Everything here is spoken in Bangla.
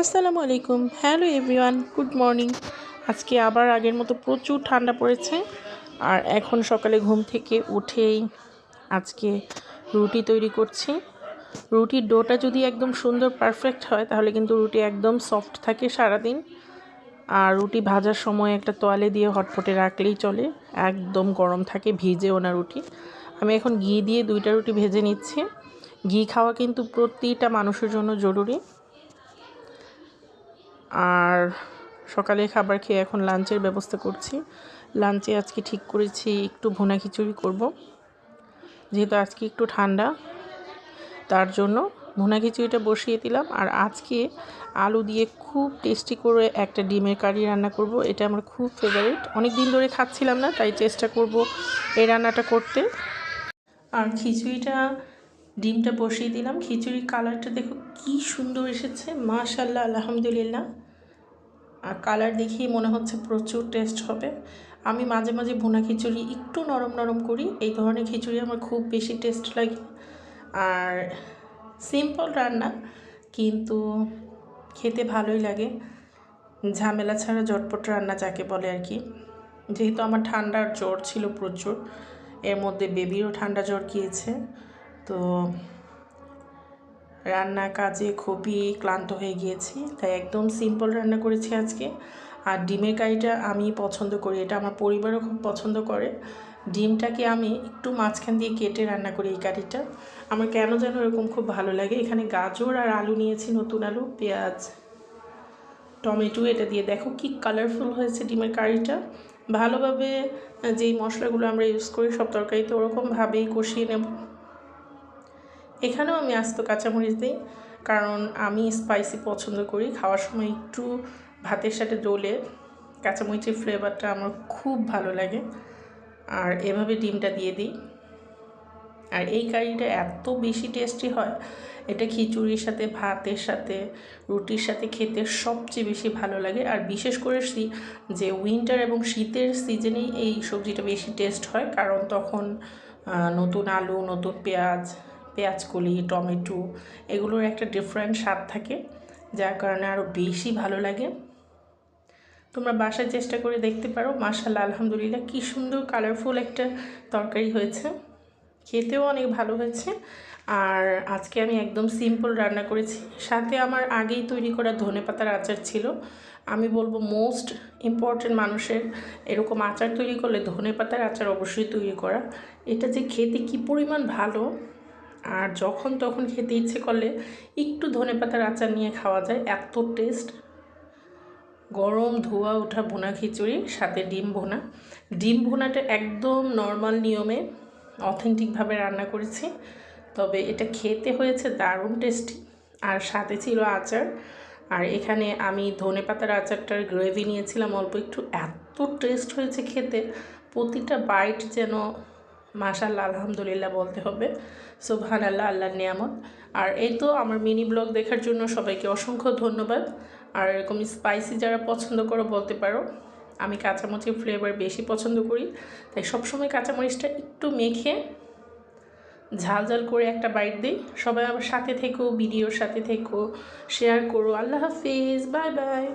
আসসালামু আলাইকুম। Hello everyone, good morning. আজকে আবার আগের মতো প্রচুর ঠান্ডা পড়েছে আর এখন সকালে ঘুম থেকে উঠেই আজকে রুটি তৈরি করছি। রুটির ডোটা যদি একদম সুন্দর পারফেক্ট হয়, তাহলে কিন্তু রুটি একদম সফট থাকে সারাদিন। আর রুটি ভাজার সময় একটা তোয়ালে দিয়ে হটপটে রাখলেই চলে, একদম গরম থাকে ভিজেও না রুটি। আমি এখন ঘি দিয়ে দুইটা রুটি ভেজে নিচ্ছি। ঘি খাওয়া কিন্তু প্রতিটা মানুষের জন্য জরুরি। আর সকালে খাবার খেয়ে এখন লাঞ্চের ব্যবস্থা করছি। লাঞ্চে আজকে ঠিক করেছি একটু ভুনা খিচুড়ি করব। যেহেতু আজকে একটু ঠান্ডা, তার জন্য ভুনা খিচুড়িটা বসিয়ে দিলাম। আর আজকে আলু দিয়ে খুব টেস্টি করে একটা ডিমের কারি রান্না করব। এটা আমার খুব ফেভারিট অনেক দিন ধরে খাচ্ছিলাম না, তাই চেষ্টা করব এই রান্নাটা করতে। আর খিচুড়িটা, ডিমটা বসিয়ে দিলাম। খিচুড়ির কালারটা দেখো কি সুন্দর এসেছে। মাশাল্লাহ আলহামদুলিল্লাহ। আর কালার দেখেই মনে হচ্ছে প্রচুর টেস্ট হবে। আমি মাঝে মাঝে ভুনা খিচুড়ি একটু নরম নরম করি, এই ধরনের খিচুড়ি আমার খুব বেশি টেস্ট লাগে। আর সিম্পল রান্না, কিন্তু খেতে ভালোই লাগে। ঝামেলা ছাড়া ঝটপট রান্না যাকে বলে আর কি। যেহেতু আমার ঠান্ডার জ্বর ছিল প্রচুর, এর মধ্যে বেবিরও ঠান্ডা জ্বর গিয়েছে, তো রান্না কাজে খুবই ক্লান্ত হয়ে গিয়েছি, তাই একদম সিম্পল রান্না করেছি আজকে। আর ডিমের কারিটা আমি পছন্দ করি, এটা আমার পরিবারও খুব পছন্দ করে। ডিমটাকে আমি একটু মাঝখান দিয়ে কেটে রান্না করি এই কারিটা। আমার কেন যেন এরকম খুব ভালো লাগে। এখানে গাজর আর আলু নিয়েছি, নতুন আলু, পেঁয়াজ, টমেটো, এটা দিয়ে। দেখো কি কালারফুল হয়েছে ডিমের কারিটা। ভালোভাবে যেই মশলাগুলো আমরা ইউজ করি সব তরকারিতে, ওরকমভাবেই কষিয়ে নেব। এখানেও আমি আস্ত কাঁচামরিচ দিই, কারণ আমি স্পাইসি পছন্দ করি। খাওয়ার সময় একটু ভাতের সাথে ডোলে কাঁচামরিচের ফ্লেভারটা আমার খুব ভালো লাগে। আর এভাবে ডিমটা দিয়ে দিই। আর এই কারিটা এত বেশি টেস্টি হয়, এটা খিচুড়ির সাথে, ভাতের সাথে, রুটির সাথে খেতে সবচেয়ে বেশি ভালো লাগে। আর বিশেষ করে যে উইন্টার এবং শীতের সিজনেই এই সবজিটা বেশি টেস্ট হয়, কারণ তখন নতুন আলু, নতুন পেঁয়াজ পেঁয়াজকলি, টমেটো, এগুলোর একটা ডিফারেন্ট স্বাদ থাকে, যার কারণে আরও বেশি ভালো লাগে। তোমরা বাসায় চেষ্টা করে দেখতে পারো মাশাল্লাহ আলহামদুলিল্লাহ, কী সুন্দর কালারফুল একটা তরকারি হয়েছে। খেতেও অনেক ভালো হয়েছে। আর আজকে আমি একদম সিম্পল রান্না করেছি। সাথে আমার আগেই তৈরি করা ধনে পাতার আচার ছিল। আমি বলব মোস্ট ইম্পর্টেন্ট মানুষের এরকম আচার তৈরি করলে ধনে পাতার আচার অবশ্যই তৈরি করা। এটা যে খেতে কি পরিমাণ ভালো আর যখন তখন খেতে ইচ্ছে করলে একটু ধনে পাতার আচার নিয়ে খাওয়া যায়। এত টেস্ট গরম ধোয়া ওঠা ভুনা খিচুড়ি, সাথে ডিম ভুনা। ডিম ভুনাটা একদম নর্মাল নিয়মে অথেন্টিকভাবে রান্না করেছি। তবে এটা খেতে হয়েছে দারুণ টেস্টি আর সাথে ছিল আচার। আর এখানে আমি ধনে পাতার আচারটার গ্রেভি নিয়েছিলাম অল্প একটু। এত টেস্ট হয়েছে খেতে। প্রতিটা বাইট যেন মাশাল্লাহ আলহামদুলিল্লাহ বলতে হবে। সোভান আল্লাহ আল্লাহর নিয়ামত। আর এই তো আমার মিনি ব্লগ দেখার জন্য সবাইকে অসংখ্য ধন্যবাদ। আর এরকম স্পাইসি যারা পছন্দ করো বলতে পারো, আমি কাঁচামরিচের ফ্লেভার বেশি পছন্দ করি। তাই সবসময় কাঁচামরিচটা একটু মেখে ঝাল ঝাল করে একটা বাইট দিই। সবাই আমার সাথে থেকো, ভিডিওর সাথে থেকো শেয়ার করো। আল্লাহ হাফিজ বাই বাই